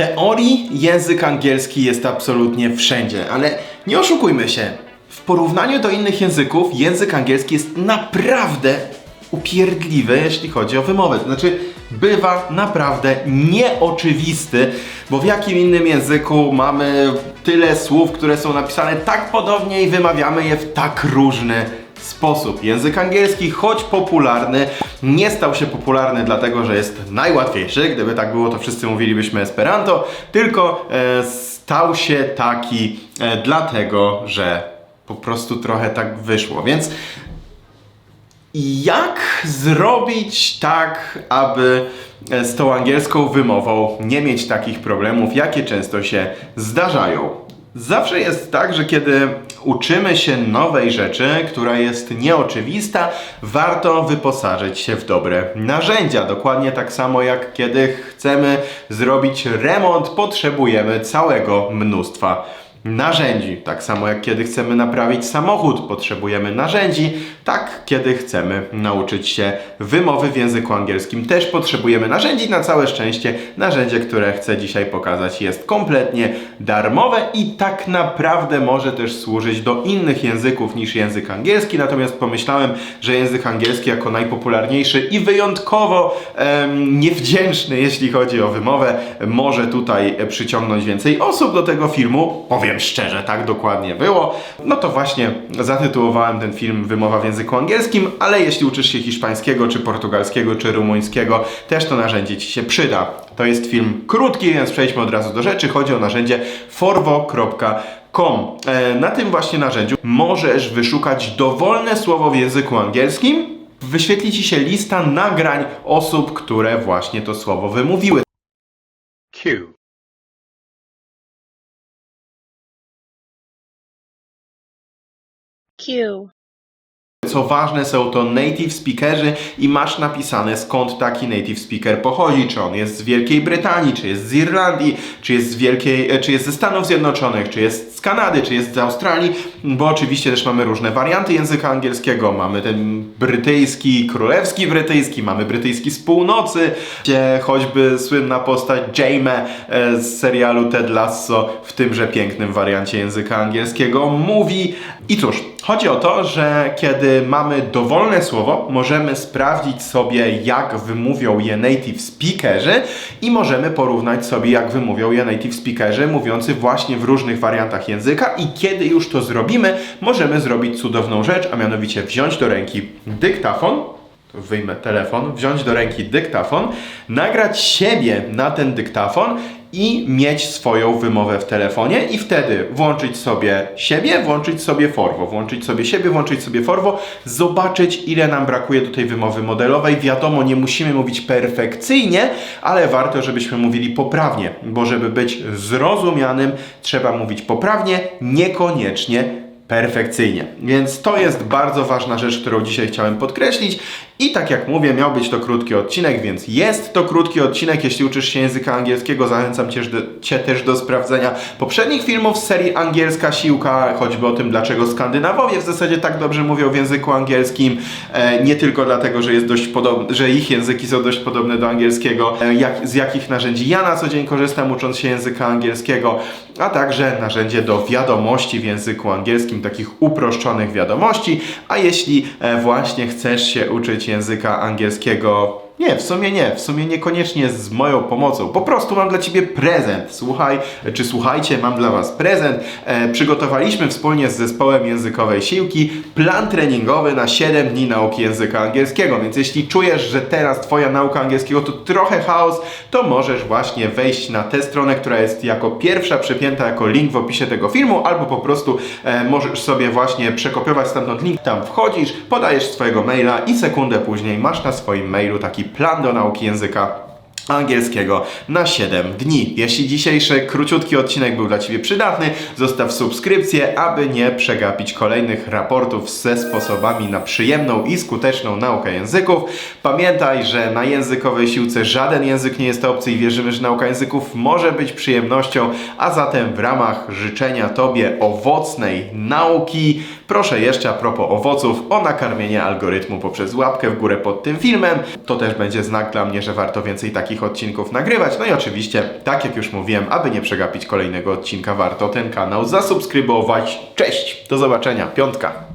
teorii język angielski jest absolutnie wszędzie, ale nie oszukujmy się. W porównaniu do innych języków, język angielski jest naprawdę upierdliwy, jeśli chodzi o wymowę. To znaczy, bywa naprawdę nieoczywisty, bo w jakim innym języku mamy tyle słów, które są napisane tak podobnie i wymawiamy je w tak różny sposób. Język angielski, choć popularny, nie stał się popularny dlatego, że jest najłatwiejszy. Gdyby tak było, to wszyscy mówilibyśmy Esperanto, tylko e, stał się taki e, dlatego, że po prostu trochę tak wyszło. Więc jak zrobić tak, aby e, z tą angielską wymową nie mieć takich problemów, jakie często się zdarzają? Zawsze jest tak, że kiedy uczymy się nowej rzeczy, która jest nieoczywista, warto wyposażyć się w dobre narzędzia. Dokładnie tak samo jak kiedy chcemy zrobić remont, potrzebujemy całego mnóstwa narzędzi. Tak samo jak kiedy chcemy naprawić samochód, potrzebujemy narzędzi, tak kiedy chcemy nauczyć się wymowy w języku angielskim, też potrzebujemy narzędzi. Na całe szczęście narzędzie, które chcę dzisiaj pokazać jest kompletnie darmowe i tak naprawdę może też służyć do innych języków niż język angielski. Natomiast pomyślałem, że język angielski jako najpopularniejszy i wyjątkowo em, niewdzięczny, jeśli chodzi o wymowę, może tutaj przyciągnąć więcej osób do tego filmu. Powiem szczerze, tak dokładnie było. No to właśnie zatytułowałem ten film Wymowa w języku angielskim, ale jeśli uczysz się hiszpańskiego, czy portugalskiego, czy rumuńskiego, też to narzędzie Ci się przyda. To jest film krótki, więc przejdźmy od razu do rzeczy. Chodzi o narzędzie forwo.com. E, Na tym właśnie narzędziu możesz wyszukać dowolne słowo w języku angielskim. Wyświetli Ci się lista nagrań osób, które właśnie to słowo wymówiły. Q. Q. Co ważne, są to native speakerzy i masz napisane skąd taki native speaker pochodzi, czy on jest z Wielkiej Brytanii, czy jest z Irlandii, czy jest z Wielkiej, e, czy jest ze Stanów Zjednoczonych, czy jest z Kanady, czy jest z Australii, bo oczywiście też mamy różne warianty języka angielskiego, mamy ten brytyjski, królewski brytyjski, mamy brytyjski z północy, gdzie choćby słynna postać Jamie e, z serialu Ted Lasso w tymże pięknym wariancie języka angielskiego mówi. I cóż, chodzi o to, że kiedy mamy dowolne słowo, możemy sprawdzić sobie, jak wymówią je native speakerzy i możemy porównać sobie, jak wymówią je native speakerzy mówiący właśnie w różnych wariantach języka. I kiedy już to zrobimy, możemy zrobić cudowną rzecz, a mianowicie wziąć do ręki dyktafon, wyjmę telefon, wziąć do ręki dyktafon, nagrać siebie na ten dyktafon i mieć swoją wymowę w telefonie i wtedy włączyć sobie siebie, włączyć sobie forwo, włączyć sobie siebie, włączyć sobie forwo, zobaczyć ile nam brakuje do tej wymowy modelowej. Wiadomo, nie musimy mówić perfekcyjnie, ale warto, żebyśmy mówili poprawnie, bo żeby być zrozumianym, trzeba mówić poprawnie, niekoniecznie perfekcyjnie. Więc to jest bardzo ważna rzecz, którą dzisiaj chciałem podkreślić. I tak jak mówię, miał być to krótki odcinek, więc jest to krótki odcinek. Jeśli uczysz się języka angielskiego, zachęcam cię, cię też do sprawdzenia poprzednich filmów z serii Angielska Siłka, choćby o tym, dlaczego Skandynawowie w zasadzie tak dobrze mówią w języku angielskim. E, nie tylko dlatego, że, jest dość podobny, że ich języki są dość podobne do angielskiego, e, jak, z jakich narzędzi ja na co dzień korzystam, ucząc się języka angielskiego, a także narzędzie do wiadomości w języku angielskim, takich uproszczonych wiadomości. A jeśli e, właśnie chcesz się uczyć języka angielskiego. Nie, w sumie nie, w sumie niekoniecznie z moją pomocą. Po prostu mam dla Ciebie prezent. Słuchaj, czy słuchajcie, mam dla Was prezent. E, przygotowaliśmy wspólnie z zespołem językowej siłki plan treningowy na 7 dni nauki języka angielskiego. Więc jeśli czujesz, że teraz Twoja nauka angielskiego to trochę chaos, to możesz właśnie wejść na tę stronę, która jest jako pierwsza przypięta jako link w opisie tego filmu, albo po prostu e, możesz sobie właśnie przekopiować stamtąd link. Tam wchodzisz, podajesz swojego maila i sekundę później masz na swoim mailu taki plan do nauki języka angielskiego na 7 dni. Jeśli dzisiejszy króciutki odcinek był dla Ciebie przydatny, zostaw subskrypcję, aby nie przegapić kolejnych raportów ze sposobami na przyjemną i skuteczną naukę języków. Pamiętaj, że na językowej siłce żaden język nie jest obcy i wierzymy, że nauka języków może być przyjemnością, a zatem w ramach życzenia Tobie owocnej nauki proszę jeszcze a propos owoców o nakarmienie algorytmu poprzez łapkę w górę pod tym filmem. To też będzie znak dla mnie, że warto więcej takich takich odcinków nagrywać. No i oczywiście, tak jak już mówiłem, aby nie przegapić kolejnego odcinka, warto ten kanał zasubskrybować. Cześć, do zobaczenia, piątka.